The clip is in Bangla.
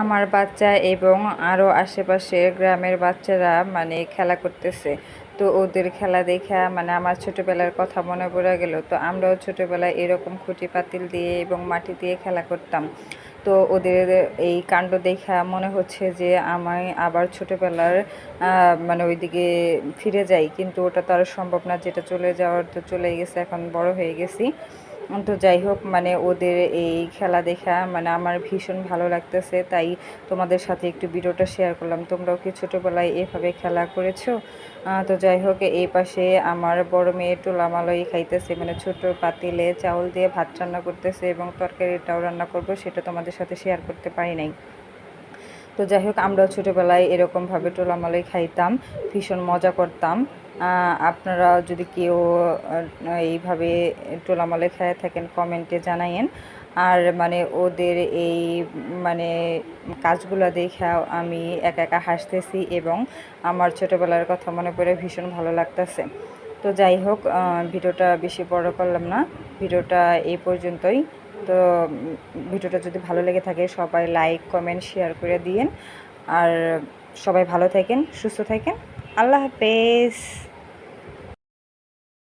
আমার বাচ্চা এবং আরও আশেপাশের গ্রামের বাচ্চারা মানে খেলা করতেছে। তো ওদের খেলা দেখা মানে আমার ছোটোবেলার কথা মনে পড়ে গেল। তো আমরাও ছোটোবেলায় এরকম খুঁটি পাতিল দিয়ে এবং মাটি দিয়ে খেলা করতাম। তো ওদের এই কাণ্ড দেখা মনে হচ্ছে যে আমি আবার ছোটোবেলার মানে ওইদিকে ফিরে যাই। কিন্তু ওটা তো আর সম্ভব না, যেটা চলে যাওয়ার তো চলে গেছে, এখন বড় হয়ে গেছি। তো যাই হোক মানে ওদের এই খেলা দেখা মানে আমার ভীষণ ভালো লাগতেছে, তাই তোমাদের সাথে একটু ভিডিওটা শেয়ার করলাম। তোমরাও কি ছোটোবেলায় এভাবে খেলা করেছ? তো যাই হোক, এই পাশে আমার বড় মেয়ে টোলামালই খাইতেছে মানে ছোট পাতিলে চাউল দিয়ে ভাত রান্না করতেছে এবং তরকারিটাও রান্না করব, সেটা তোমাদের সাথে শেয়ার করতে পারি নাই। তো যাই হোক, আমরাও ছোটোবেলায় এরকমভাবে টোলামালাই খাইতাম, ভীষণ মজা করতাম। আপনারা যদি কেউ এইভাবে টোলামালাই খেয়ে থাকেন, কমেন্টে জানাইন আর মানে ওদের এই মানে কাজগুলো দেখে আমি একা একা হাসতেছি এবং আমার ছোটোবেলার কথা মনে পড়ে ভীষণ ভালো লাগতেছে। তো যাই হোক ভিডিওটা বেশি বড় করলাম না। ভিডিওটা এই পর্যন্তই। তো ভিডিওটা যদি ভালো লেগে থাকে, সবাই লাইক, কমেন্ট, শেয়ার করে দিয়েন। আর সবাই ভালো থাকেন, সুস্থ থাকেন। আল্লাহ হাফেজ।